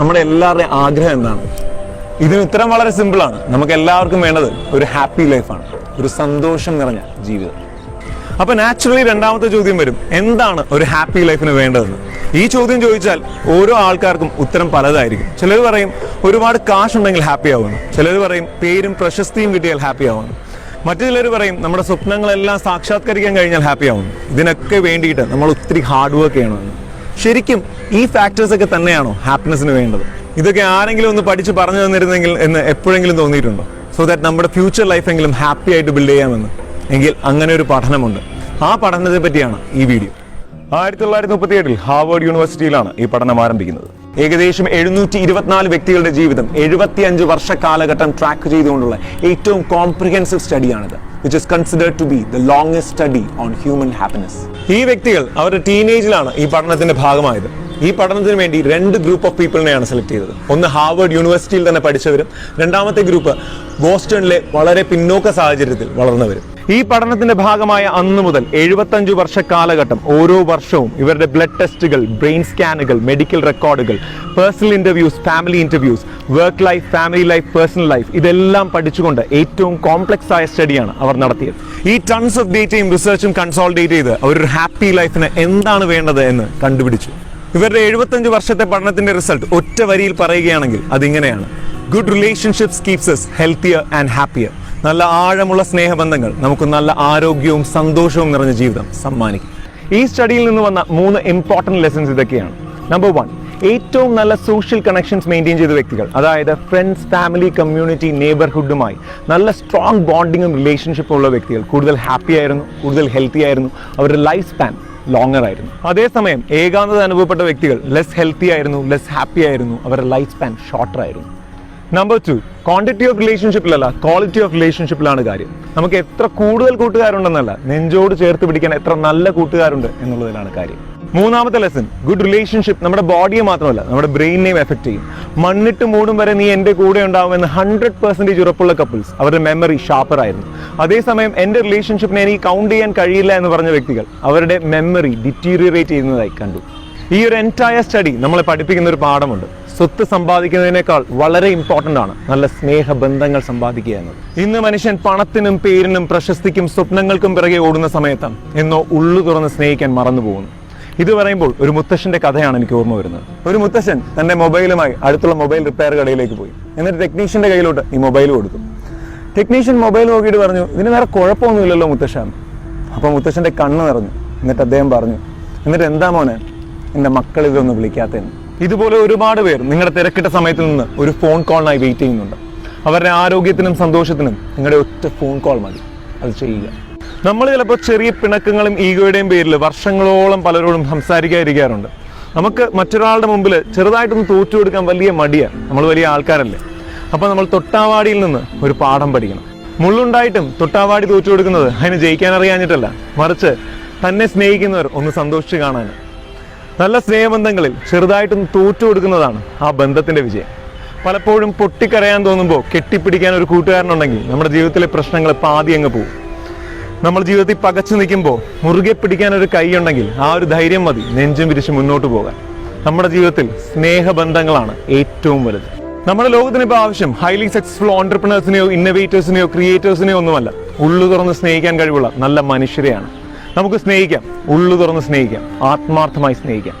നമ്മുടെ എല്ലാവരുടെയും ആഗ്രഹം എന്താണ്? ഇതിന് ഉത്തരം വളരെ സിമ്പിളാണ് നമുക്ക് എല്ലാവർക്കും വേണ്ടത് ഒരു ഹാപ്പി ലൈഫാണ് ഒരു സന്തോഷം നിറഞ്ഞ ജീവിതം. അപ്പൊ നാച്ചുറലി രണ്ടാമത്തെ ചോദ്യം വരും. എന്താണ് ഒരു ഹാപ്പി ലൈഫിന് വേണ്ടതെന്ന്? ഈ ചോദ്യം ചോദിച്ചാൽ ഓരോ ആൾക്കാർക്കും ഉത്തരം പലതായിരിക്കും. ചിലർ പറയും ഒരുപാട് കാശ് ഉണ്ടെങ്കിൽ ഹാപ്പി ആവുന്നു ചിലർ പറയും പേരും പ്രശസ്തിയും കിട്ടിയാൽ ഹാപ്പി ആവുന്നു മറ്റു ചിലർ പറയും നമ്മുടെ സ്വപ്നങ്ങളെല്ലാം സാക്ഷാത്കരിക്കാൻ കഴിഞ്ഞാൽ ഹാപ്പി ആവുന്നു ഇതിനൊക്കെ വേണ്ടിയിട്ട് നമ്മൾ ഒത്തിരി ഹാർഡ് വർക്ക് ചെയ്യണമെന്ന്. ശരിക്കും ഈ ഫാക്ടേഴ്സ് ഒക്കെ തന്നെയാണോ ഹാപ്പിനെസ്സിന് വേണ്ടത്? ഇതൊക്കെ ആരെങ്കിലും ഒന്ന് പഠിച്ച് പറഞ്ഞു തന്നിരുന്നെങ്കിൽ എന്ന് എപ്പോഴെങ്കിലും തോന്നിയിട്ടുണ്ടോ? സോ ദാറ്റ് നമ്മുടെ ഫ്യൂച്ചർ ലൈഫെങ്കിലും ഹാപ്പി ആയിട്ട് ബിൽഡ് ചെയ്യാമെന്ന്. എങ്കിൽ അങ്ങനെ ഒരു പഠനമുണ്ട്. ആ പഠനത്തെ പറ്റിയാണ് ഈ വീഡിയോ ആയിരത്തി തൊള്ളായിരത്തി മുപ്പത്തി ഏഴിൽ ഹാർവേഡ് യൂണിവേഴ്സിറ്റിയിലാണ് ഈ പഠനം ആരംഭിക്കുന്നത്. ഏകദേശം എഴുന്നൂറ്റി ഇരുപത്തിനാല് വ്യക്തികളുടെ ജീവിതം എഴുപത്തിയഞ്ച് വർഷ കാലഘട്ടം ട്രാക്ക് ചെയ്തുകൊണ്ടുള്ള ഏറ്റവും comprehensive സ്റ്റഡിയാണിത് which is considered to be the longest study on human happiness ഈ വ്യക്തികൾ അവരുടെ ടീനേജിലാണ് ഈ പഠനത്തിന്റെ ഭാഗമായത്. ഈ പഠനത്തിന് വേണ്ടി രണ്ട് ഗ്രൂപ്പ് ഓഫ് പീപ്പിളിനെയാണ് സെലക്ട് ചെയ്തത്. ഒന്ന് ഹാർവേഡ് യൂണിവേഴ്സിറ്റിയിൽ തന്നെ പഠിച്ചവരും രണ്ടാമത്തെ ഗ്രൂപ്പ് ബോസ്റ്റണിലെ വളരെ പിന്നോക്ക സാഹചര്യത്തിൽ വളർന്നവരും. ഈ പഠനത്തിന്റെ ഭാഗമായ അന്ന് മുതൽ എഴുപത്തഞ്ച് വർഷ കാലഘട്ടം ഓരോ വർഷവും ഇവരുടെ ബ്ലഡ് ടെസ്റ്റുകൾ ബ്രെയിൻ സ്കാനുകൾ മെഡിക്കൽ റെക്കോർഡുകൾ personal interviews family interviews work life family life personal life ഇതെല്ലാം പഠിച്ചുകൊണ്ട് ഏറ്റവും കോംപ്ലക്സ് ആയ സ്റ്റഡിയാണ് അവർ നടത്തിയത്. ഈ ടൺസ് ഓഫ് ഡേറ്റയും റിസർച്ചും കൺസോൾഡേറ്റ് ചെയ്ത് ഒരു ഹാപ്പി ലൈഫിന് എന്താണ് വേണ്ടത് എന്ന് കണ്ടുപിടിച്ചു. ഇവരുടെ എഴുപത്തഞ്ച് വർഷത്തെ പഠനത്തിന്റെ റിസൾട്ട് ഒറ്റ വരിയിൽ പറയുകയാണെങ്കിൽ അതിങ്ങനെയാണ്. Good relationships keeps us healthier and happier നല്ല ആഴമുള്ള സ്നേഹബന്ധങ്ങൾ നമുക്ക് നല്ല ആരോഗ്യവും സന്തോഷവും നിറഞ്ഞ ജീവിതം സമ്മാനിക്കും. ഈ സ്റ്റഡിയിൽ നിന്ന് വന്ന മൂന്ന് ഇമ്പോർട്ടന്റ് ലെസൺസ് ഇതൊക്കെയാണ്. നമ്പർ വൺ ഏറ്റവും നല്ല സോഷ്യൽ കണക്ഷൻസ് മെയിന്റെയിൻ ചെയ്ത വ്യക്തികൾ അതായത് ഫ്രണ്ട്സ് ഫാമിലി കമ്മ്യൂണിറ്റി നെയ്ബർഹുഡുമായി നല്ല സ്ട്രോങ് ബോണ്ടിങ്ങും റിലേഷൻഷിപ്പും ഉള്ള വ്യക്തികൾ. കൂടുതൽ ഹാപ്പി ആയിരുന്നു കൂടുതൽ ഹെൽത്തി ആയിരുന്നു അവരുടെ ലൈഫ് സ്പാൻ ലോങ്ങർ ആയിരുന്നു. അതേസമയം ഏകാന്തത അനുഭവപ്പെട്ട വ്യക്തികൾ ലെസ് ഹെൽത്തി ആയിരുന്നു ലെസ് ഹാപ്പി ആയിരുന്നു അവരുടെ ലൈഫ് സ്പാൻ ഷോർട്ടർ ആയിരുന്നു. നമ്പർ ടു ക്വാണ്ടിറ്റി ഓഫ് റിലേഷൻഷിപ്പിലല്ല ക്വാളിറ്റി ഓഫ് റിലേഷൻഷിപ്പിലാണ് കാര്യം. നമുക്ക് എത്ര കൂടുതൽ കൂട്ടുകാരുണ്ടെന്നല്ല നെഞ്ചോട് ചേർത്ത് പിടിക്കാൻ എത്ര നല്ല കൂട്ടുകാരുണ്ട് എന്നുള്ളതിലാണ് കാര്യം. മൂന്നാമത്തെ ലെസൺ ഗുഡ് റിലേഷൻഷിപ്പ് നമ്മുടെ ബോഡിയെ മാത്രമല്ല നമ്മുടെ ബ്രെയിനെയും എഫക്ട് ചെയ്യും. മണ്ണിട്ട് മൂടും വരെ നീ എന്റെ കൂടെ ഉണ്ടാവുമെന്ന് ഹൺഡ്രഡ് പെർസെന്റേജ് ഉറപ്പുള്ള കപ്പിൾസ് അവരുടെ മെമ്മറി ഷാർപ്പറായിരുന്നു അതേസമയം എന്റെ റിലേഷൻഷിപ്പിനെ എനിക്ക് കൗണ്ട് ചെയ്യാൻ കഴിയില്ല എന്ന് പറഞ്ഞ വ്യക്തികൾ അവരുടെ മെമ്മറി ഡിറ്റീരിയറേറ്റ് ചെയ്യുന്നതായി കണ്ടു. ഈ ഒരു എന്റയർ സ്റ്റഡി നമ്മളെ പഠിപ്പിക്കുന്ന ഒരു പാഠമുണ്ട്. സ്വത്ത് സമ്പാദിക്കുന്നതിനേക്കാൾ വളരെ ഇമ്പോർട്ടന്റ് ആണ്. നല്ല സ്നേഹബന്ധങ്ങൾ സമ്പാദിക്കുക എന്നത്. ഇന്ന് മനുഷ്യൻ പണത്തിനും പേരിനും പ്രശസ്തിക്കും സ്വപ്നങ്ങൾക്കും പിറകെ ഓടുന്ന സമയത്ത് എന്നോ ഉള്ളു തുറന്ന് സ്നേഹിക്കാൻ മറന്നു പോകുന്നു. ഇത് പറയുമ്പോൾ ഒരു മുത്തശ്ശന്റെ കഥയാണ് എനിക്ക് ഓർമ്മ വരുന്നത്. ഒരു മുത്തശ്ശൻ തന്റെ മൊബൈലുമായി അടുത്തുള്ള മൊബൈൽ റിപ്പയർ കടയിലേക്ക് പോയി. എന്നിട്ട് ടെക്നീഷ്യന്റെ കയ്യിലോട്ട് ഈ മൊബൈൽ കൊടുത്തു. ടെക്നീഷ്യൻ മൊബൈൽ നോക്കിയിട്ട് പറഞ്ഞു ഇതിന് വേറെ കുഴപ്പമൊന്നുമില്ലല്ലോ മുത്തശ്ശൻ. അപ്പോൾ മുത്തശ്ശന്റെ കണ്ണ് നിറഞ്ഞു. എന്നിട്ട് അദ്ദേഹം പറഞ്ഞു എന്നിട്ട് എന്താ മോനെ? എന്റെ മക്കൾ ഇതൊന്ന് വിളിക്കാത്തതെന്ന് ഇതുപോലെ ഒരുപാട് പേർ നിങ്ങളുടെ തിരക്കിട്ട സമയത്ത് നിന്ന് ഒരു ഫോൺ കോളിനായി വെയിറ്റ് ചെയ്യുന്നുണ്ട്. അവരുടെ ആരോഗ്യത്തിനും സന്തോഷത്തിനും നിങ്ങളുടെ ഒറ്റ ഫോൺ കോൾ മതി. അത് ചെയ്യുക. നമ്മൾ ചിലപ്പോൾ ചെറിയ പിണക്കങ്ങളും ഈഗോയുടെയും പേരിൽ വർഷങ്ങളോളം പലരോടും സംസാരിക്കാതിരിക്കാറുണ്ട്. നമുക്ക് മറ്റൊരാളുടെ മുമ്പിൽ ചെറുതായിട്ടൊന്ന് തോറ്റു കൊടുക്കാൻ വലിയ മടിയാണ് നമ്മൾ വലിയ ആൾക്കാരല്ലേ. അപ്പോൾ നമ്മൾ തൊട്ടാവാടിയിൽ നിന്ന് ഒരു പാഠം പഠിക്കണം. മുള്ളുണ്ടായിട്ടും തൊട്ടാവാടി തോറ്റു കൊടുക്കുന്നത് അതിന് ജയിക്കാൻ അറിയാഞ്ഞിട്ടല്ല. മറിച്ച് തന്നെ സ്നേഹിക്കുന്നവർ ഒന്ന് സന്തോഷിച്ച് കാണാൻ നല്ല സ്നേഹബന്ധങ്ങളിൽ ചെറുതായിട്ടും തോറ്റു കൊടുക്കുന്നതാണ് ആ ബന്ധത്തിന്റെ വിജയം. പലപ്പോഴും പൊട്ടിക്കരയാൻ തോന്നുമ്പോൾ കെട്ടിപ്പിടിക്കാൻ ഒരു കൂട്ടുകാരനുണ്ടെങ്കിൽ നമ്മുടെ ജീവിതത്തിലെ പ്രശ്നങ്ങൾ പാതി അങ്ങ് പോകും. നമ്മൾ ജീവിതത്തിൽ പകച്ചു നിൽക്കുമ്പോൾ മുറുകെ പിടിക്കാൻ ഒരു കൈ ഉണ്ടെങ്കിൽ ആ ഒരു ധൈര്യം മതി നെഞ്ചും വിരിച്ച് മുന്നോട്ട് പോകാൻ. നമ്മുടെ ജീവിതത്തിൽ സ്നേഹബന്ധങ്ങളാണ് ഏറ്റവും വലുത്. നമ്മുടെ ലോകത്തിന് ഇപ്പോൾ ആവശ്യം ഹൈലി സക്സസ്ഫുൾ ഓണ്ടർപ്രണേഴ്സിനെയോ ഇന്നോവേറ്റേഴ്സിനെയോ ക്രിയേറ്റേഴ്സിനെയോ ഒന്നുമല്ല. ഉള്ളു തുറന്ന് സ്നേഹിക്കാൻ കഴിവുള്ള നല്ല മനുഷ്യരെയാണ്. നമുക്ക് സ്നേഹിക്കാം. ഉള്ളു തുറന്ന് സ്നേഹിക്കാം. ആത്മാർത്ഥമായി സ്നേഹിക്കാം.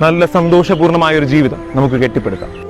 നല്ല സന്തോഷപൂർണമായ ഒരു ജീവിതം നമുക്ക് കെട്ടിപ്പടുക്കാം.